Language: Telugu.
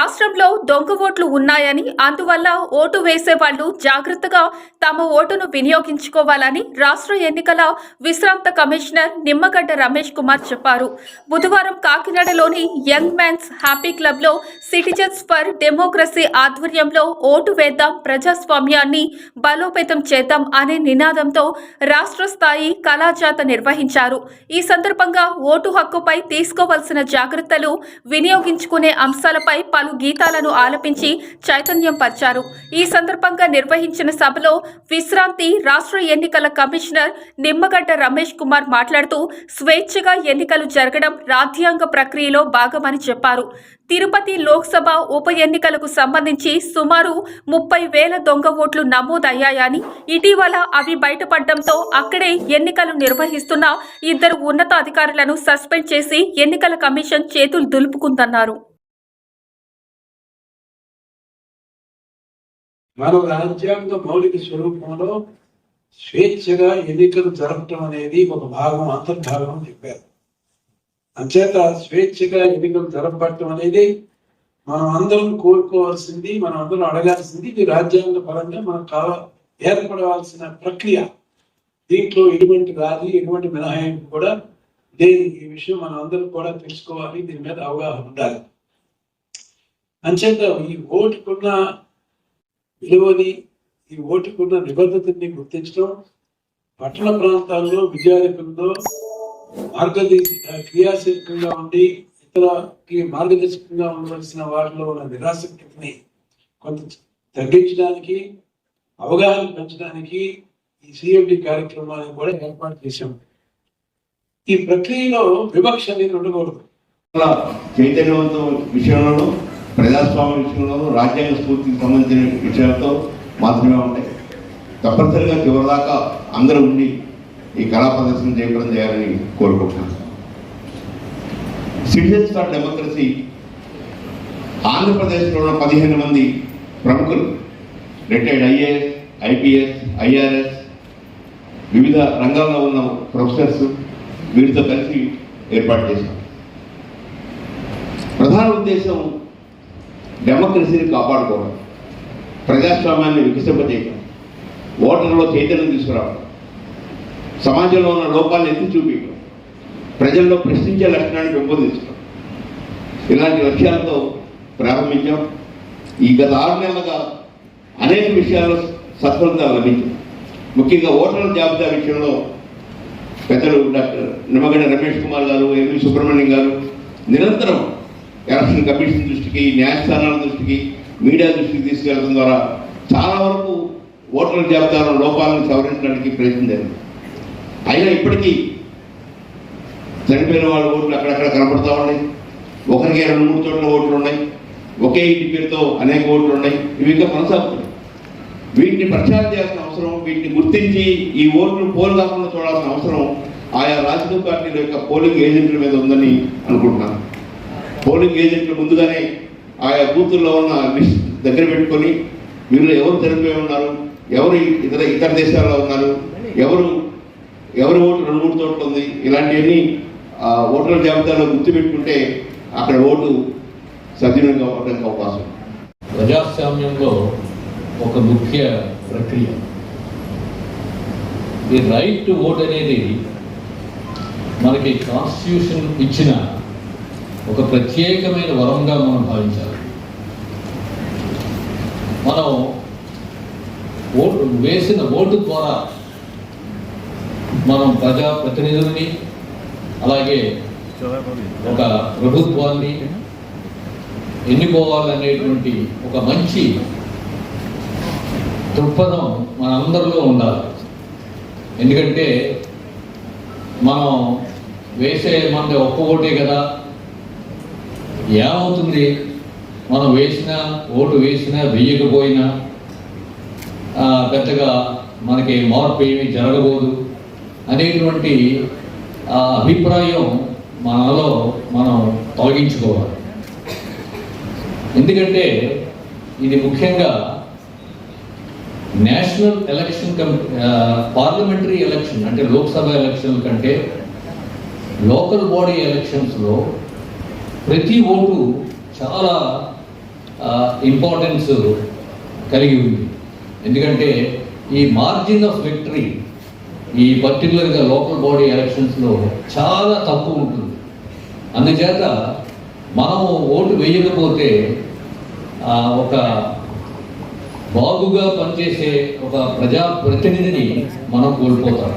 రాష్ట్రంలో దొంగ ఓట్లు ఉన్నాయని అందువల్ల ఓటు వేసే వాళ్ళు జాగ్రత్తగా తమ ఓటును వినియోగించుకోవాలని రాష్ట్ర ఎన్నికల విశ్రాంత కమిషనర్ నిమ్మగడ్డ రమేష్ కుమార్ చెప్పారు. బుధవారం కాకినాడలోని యంగ్ మ్యాన్స్ హ్యాపీ క్లబ్లో సిటిజన్స్ ఫర్ డెమోక్రసీ ఆధ్వర్యంలో ఓటు వేద్దాం ప్రజాస్వామ్యాన్ని బలోపేతం చేద్దాం అనే నినాదంతో రాష్ట్ర స్థాయి కళాజాత నిర్వహించారు. ఈ సందర్భంగా ఓటు హక్కుపై తీసుకోవాల్సిన జాగ్రత్తలు వినియోగించుకునే అంశాలపై పలు గీతాలను ఆలపించి చైతన్యం పరిచారు. ఈ సందర్భంగా నిర్వహించిన సభలో విశ్రాంతి రాష్ట్ర ఎన్నికల కమిషనర్ నిమ్మగడ్డ రమేష్ కుమార్ మాట్లాడుతూ స్వేచ్ఛగా ఎన్నికలు జరగడం రాజ్యాంగ ప్రక్రియలో భాగమని చెప్పారు. తిరుపతి లోక్సభ ఉప ఎన్నికలకు సంబంధించి సుమారు ముప్పై వేల దొంగ ఓట్లు నమోదయ్యాయని ఇటీవల అవి బయటపడడంతో అక్కడే ఎన్నికలు నిర్వహిస్తున్న ఇద్దరు ఉన్నతాధికారులను సస్పెండ్ చేసి ఎన్నికల కమిషన్ చేతులు దులుపుకుందన్నారు. మన రాజ్యాంగ మౌలిక స్వరూపంలో స్వేచ్ఛగా ఎన్నికలు జరపటం అనేది ఒక భాగం అంతర్భాగం అని చెప్పారు. అంచేత స్వేచ్ఛగా ఎన్నికలు జరపటం అనేది మనం అందరం కోరుకోవాల్సింది మనం అందరం అడగాల్సింది ఇది రాజ్యాంగ పరంగా మనకు కావ ఏర్పడవలసిన ప్రక్రియ. దీంట్లో ఎటువంటి రాజీ ఎటువంటి మినహాయింపు కూడా దేని ఈ విషయం మనం అందరం కూడా తెలుసుకోవాలి దీని మీద అవగాహన ఉండాలి. అంచేత ఈ ఓటుకున్న విలువని ఈ ఓటుకున్న నిబద్ధతని గుర్తించడం పట్టణ ప్రాంతాల్లో విద్యార్థుల్లో మార్గదర్శి క్రియాశీలకంగా ఉండి ఇతరకి మార్గదర్శకంగా ఉండవలసిన వాటిలో ఉన్న నిరాసక్తిని కొంత తగ్గించడానికి అవగాహన పెంచడానికి ఈ సిఎండి కార్యక్రమాన్ని కూడా ఏర్పాటు చేశాం. ఈ ప్రక్రియలో వివక్ష అనేది ఉండకూడదు. చైతన్యవంతం విషయంలో ప్రజాస్వామ్య విషయంలోనూ రాజ్యాంగ స్ఫూర్తికి సంబంధించిన విషయాలతో మాత్రమే ఉంటాయి. తప్పనిసరిగా చివరిదాకా అందరూ ఉండి ఈ కళా ప్రదర్శన జయప్రదం చేయాలని కోరుకుంటున్నాను. సిటిజన్స్ ఫర్ డెమోక్రసీ ఆంధ్రప్రదేశ్లో ఉన్న పదిహేను మంది ప్రముఖులు రిటైర్డ్ ఐఏఎస్ ఐపీఎస్ ఐఆర్ఎస్ వివిధ రంగాల్లో ఉన్న ప్రొఫెసర్స్ వీరితో కలిసి ఏర్పాటు చేశాం. ప్రధాన ఉద్దేశం డెమోక్రసీని కాపాడుకోవడం ప్రజాస్వామ్యాన్ని వికసింపజేయడం ఓటర్లో చైతన్యం తీసుకురావడం సమాజంలో ఉన్న లోపాలను ఎత్తి చూపించడం ప్రజల్లో ప్రశ్నించే లక్షణాన్ని పెంపొందించడం. ఇలాంటి లక్ష్యాలతో ప్రారంభించాం. ఈ గత ఆరు నెలలుగా అనేక విషయాల్లో సత్ఫలితాలు లభించాయి. ముఖ్యంగా ఓటర్ల జాబితా విషయంలో పెద్దలు డాక్టర్ నిమ్మగడ్డ రమేష్ కుమార్ గారు ఎంవి సుబ్రహ్మణ్యం గారు నిరంతరం ఎలక్షన్ కమిషన్ దృష్టికి న్యాయస్థానాల దృష్టికి మీడియా దృష్టికి తీసుకెళ్ళడం ద్వారా చాలా వరకు ఓటర్ల జాబితాలో లోపాలను సవరించడానికి ప్రయత్నం జరిగింది. అయినా ఇప్పటికీ చనిపోయిన వాళ్ళ ఓట్లు అక్కడక్కడ కనపడతా ఉన్నాయి. ఒకరికి రెండు మూడు చోట్ల ఓట్లు ఉన్నాయి. ఒకే ఇంటి పేరుతో అనేక ఓట్లు ఉన్నాయి. ఇవి ఇంకా కొనసాగుతున్నాయి. వీటిని ప్రచారం చేయాల్సిన అవసరం వీటిని గుర్తించి ఈ ఓట్లు పోలు కాకుండా చూడాల్సిన అవసరం ఆయా రాజకీయ పార్టీల యొక్క పోలింగ్ ఏజెంట్ల మీద ఉందని అనుకుంటున్నాను. పోలింగ్ ఏజెంట్లు ముందుగానే ఆయా బూతుల్లో ఉన్న లిస్ట్ దగ్గర పెట్టుకొని వీళ్ళు ఎవరు చనిపోయి ఉన్నారు? ఎవరు ఇతర ఇతర దేశాల్లో ఉన్నారు? ఎవరు ఎవరి ఓటు రెండు మూడు చోట్ల ఉంది? ఇలాంటివన్నీ ఆ ఓటర్ల జాబితాలో గుర్తుపెట్టుకుంటే అక్కడ ఓటు సద్వినియోగం అవ్వడానికి అవకాశం. ప్రజాస్వామ్యంలో ఒక ముఖ్య ప్రక్రియ. ఈ రైట్ టు ఓట్ అనేది మనకి కాన్స్టిట్యూషన్ ఇచ్చిన ఒక ప్రత్యేకమైన వరంగా మనం భావించాలి. మనం ఓటు వేసిన ఓటు ద్వారా మనం ప్రజా ప్రతినిధుల్ని అలాగే ఒక ప్రభుత్వాన్ని ఎన్నుకోవాలనేటువంటి ఒక మంచి దృక్పథం మనందరిలో ఉండాలి. ఎందుకంటే మనం వేసే మన ఒక్క ఓటే కదా. ఏమవుతుంది? మనం వేసిన ఓటు వేసినా వేయకపోయినా పెద్దగా మనకి మార్పు ఏమీ జరగబోదు అనేటువంటి ఆ అభిప్రాయం మనలో మనం తొలగించుకోవాలి. ఎందుకంటే ఇది ముఖ్యంగా national election cum parliamentary election అంటే లోక్సభ ఎలక్షన్ కంటే లోకల్ బాడీ ఎలక్షన్స్లో ప్రతి ఓటు చాలా ఇంపార్టెన్స్ కలిగి ఉంది. ఎందుకంటే ఈ మార్జిన్ ఆఫ్ విక్టరీ ఈ పర్టికులర్గా లోకల్ బాడీ ఎలక్షన్స్లో చాలా తక్కువ ఉంటుంది. అందుచేత మనం ఓటు వేయకపోతే ఒక బాగుగా పనిచేసే ఒక ప్రజా ప్రతినిధిని మనం కోల్పోతాం.